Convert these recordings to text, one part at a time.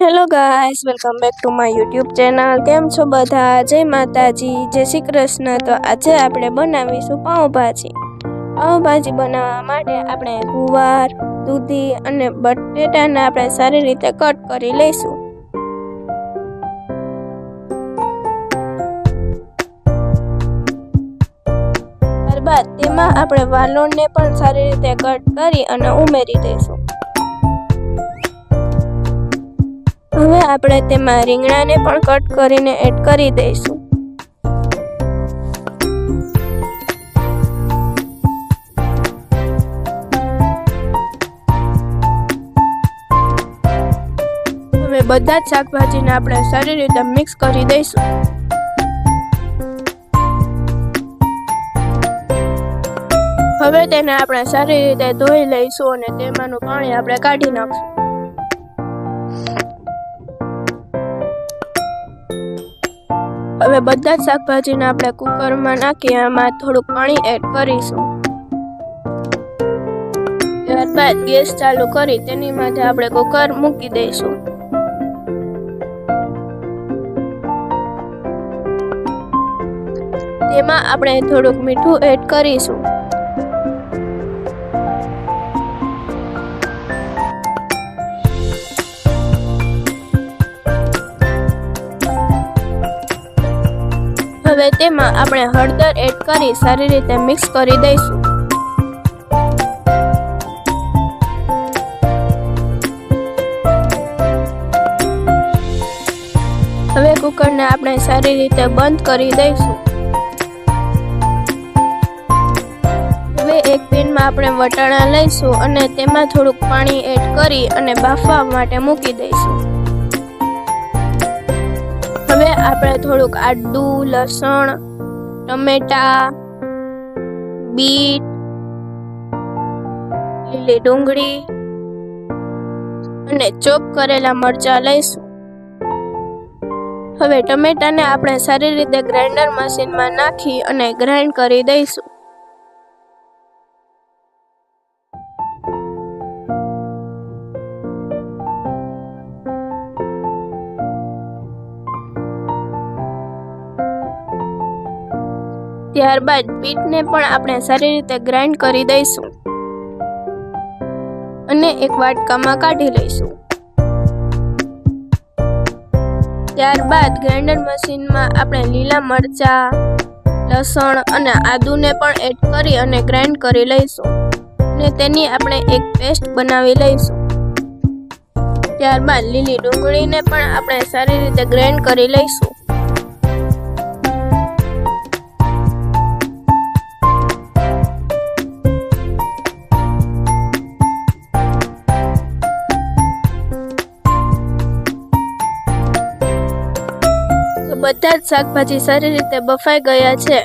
Hello guys welcome back to my YouTube channel કેમ છો બધા? જય માતાજી, જય શ્રી કૃષ્ણ. તો આજે આપણે બનાવીશું પાઉંભાજી. પાઉંભાજી બનાવવા માટે આપણે ગુવાર, દૂધી અને બટેટાને આપણે સારી રીતે કટ કરી લઈશું. ત્યારબાદ તેમાં આપણે વાલોણને પણ સારી રીતે કટ કરી અને ઉમેરી દઈશું. હવે આપણે તેમાં રીંગણાને પણ કટ કરીને એડ કરી દઈશું. હવે બધા જ શાકભાજીને આપણે સારી રીતે મિક્સ કરી દઈશું. હવે તેને આપણે સારી રીતે ધોઈ લઈશું અને તેમાંનું પાણી આપણે કાઢી નાખશું. હવે બધા જ શાકભાજીને આપણે કુકરમાં નાખી એમાં થોડુંક પાણી એડ કરીશું. ત્યારબાદ ગેસ ચાલુ કરી, તેની માથે આપણે કુકર મૂકી દઈશું. તેમાં આપણે થોડુંક મીઠું એડ કરીશું. હવે તેમાં આપણે હળદર એડ કરી સારી રીતે મિક્સ કરી દઈશું. હવે કુકરને આપણે સારી રીતે બંધ કરી દઈશું. હવે એક પેનમાં આપણે વટાણા લઈશું અને તેમાં થોડુંક પાણી એડ કરી અને બાફવા માટે મૂકી દઈશું. આપણે થોડુંક આદુ લસણ, ટમેટા, બીટ, લીલી ડુંગળી અને ચોપ કરેલા મરચાં લઈશું. હવે ટમેટાને આપણે સારી રીતે ગ્રાઇન્ડર મશીનમાં નાખી અને ગ્રાઇન્ડ કરી દઈશું. ત્યારબાદ બીટને પણ આપણે સારી રીતે ગ્રાઇન્ડ કરી દઈશું. અને એક વાટકામાં કાઢી લઈશું. ત્યારબાદ ગ્રાઇન્ડર મશીનમાં આપણે લીલા મરચા, લસણ અને આદુને પણ એડ કરી અને ગ્રાઇન્ડ કરી લઈશું. અને તેની આપણે એક પેસ્ટ બનાવી લઈશું. ત્યારબાદ લીલી ડુંગળીને પણ આપણે સારી રીતે ગ્રાઇન્ડ કરી લઈશું. બધા જ શાકભાજી સારી રીતે બફાઈ ગયા છે.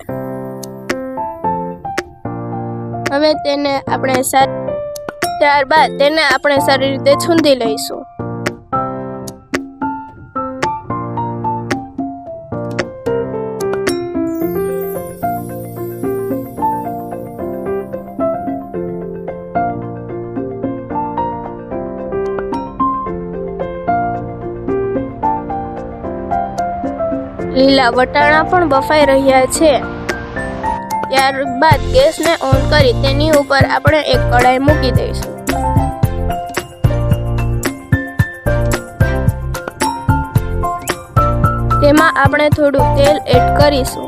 હવે તેને આપણે ત્યારબાદ તેને આપણે સારી રીતે છૂંદી લઈશું. લીલા વટાણા પણ બફાઈ રહ્યા છે. ત્યારબાદ ગેસને ઓન કરી તેની ઉપર આપણે એક કડાઈ મૂકી દઈશું. તેમાં આપણે થોડું તેલ એડ કરીશું.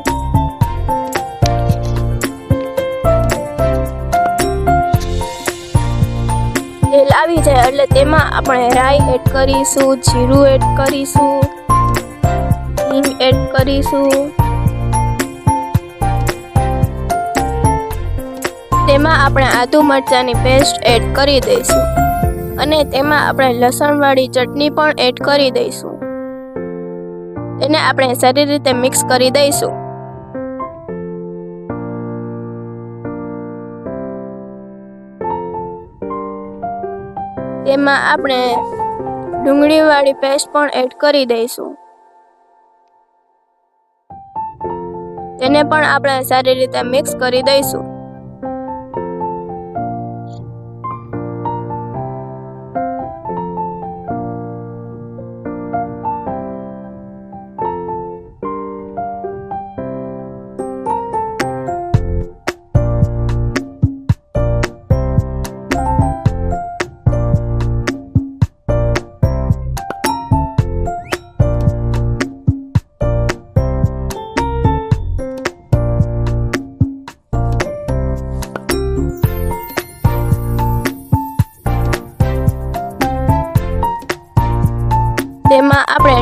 તેલ આવી જાય એટલે તેમાં આપણે રાઈ એડ કરીશું, જીરું એડ કરીશું. હિંગ એડ કરીશું. તેમાં આપણે આદુ મરચાંની પેસ્ટ એડ કરી દઈશું. અને તેમાં આપણે લસણવાળી ચટણી પણ એડ કરી દઈશું. તેને આપણે સારી રીતે મિક્સ કરી દઈશું. તેમાં આપણે ડુંગળીવાળી પેસ્ટ પણ એડ કરી દઈશું. તેને પણ આપણે સારી રીતે મિક્સ કરી દઈશું.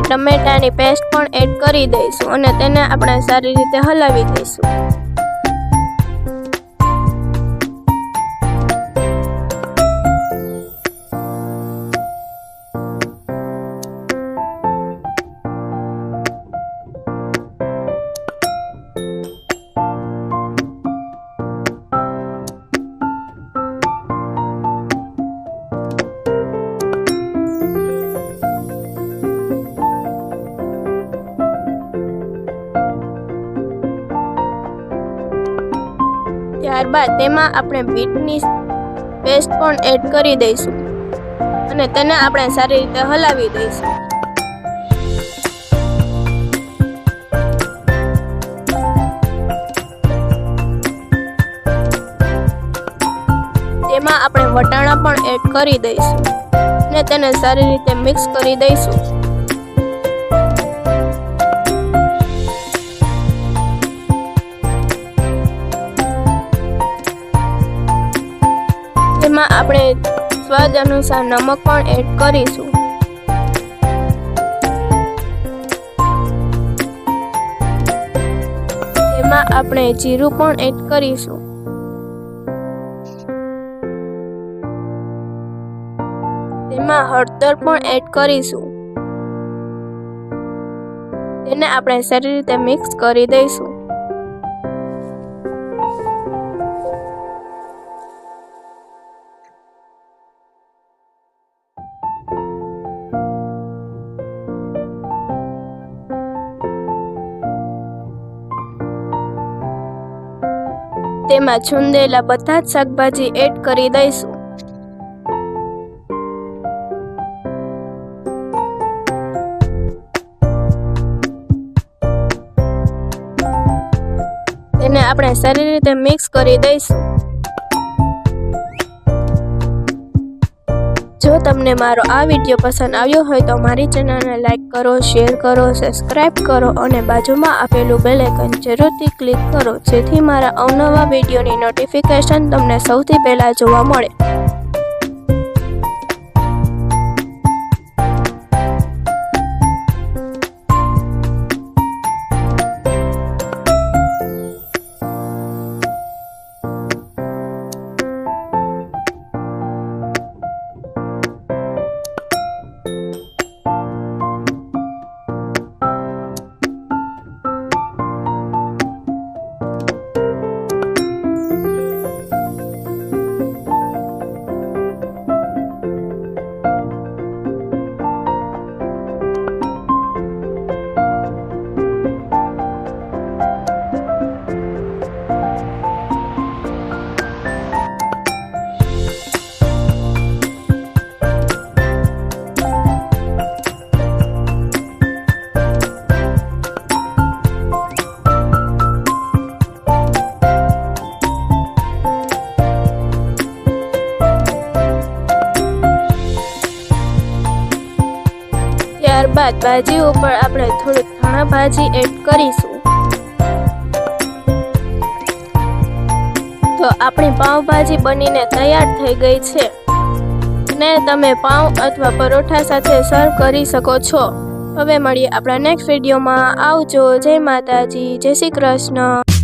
ટમેટાની પેસ્ટ પણ એડ કરી દઈશું અને તેને આપણે સારી રીતે હલાવી દઈશું. ત્યારબાદ તેમાં આપણે બીટની પેસ્ટ પણ એડ કરી દઈશું. અને તેને આપણે સારી રીતે હલાવી દઈશું. તેમાં આપણે વટાણા પણ એડ કરી દઈશું. અને તેને સારી રીતે મિક્સ કરી દઈશું. આપણે સ્વાદ અનુસાર નમક પણ એડ કરીશું. તેમાં આપણે જીરું પણ એડ કરીશું. તેમાં હળદર પણ એડ કરીશું. તેને આપણે સારી રીતે મિક્સ કરી દઈશું. તેમાં છુંદેલા બધા જ શાકભાજી એડ કરી દઈશું. તેને આપણે સારી રીતે મિક્સ કરી દઈશું. તમને મારો આ વીડિયો પસંદ આવ્યો હોય તો મારી ચેનલને લાઇક કરો, શેર કરો સબસ્ક્રાઈબ કરો અને બાજુમાં આપેલું બેલ આઇકન જરૂરથી ક્લિક કરો જેથી મારા અવનવા વિડીયોની નોટિફિકેશન તમને સૌથી પહેલાં જોવા મળે. ત્યારબાદ ભાજી ઉપર આપણે થોડુંક ધાણા ભાજી એડ કરીશું. તો આપણી પાઉંભાજી બનીને તૈયાર થઈ ગઈ છે. ને તમે પાઉં અથવા પરોઠા સાથે સર્વ કરી શકો છો. હવે મળીએ આપણા નેક્સ્ટ વિડીયોમાં આવજો. જય માતાજી. જય શ્રી કૃષ્ણ.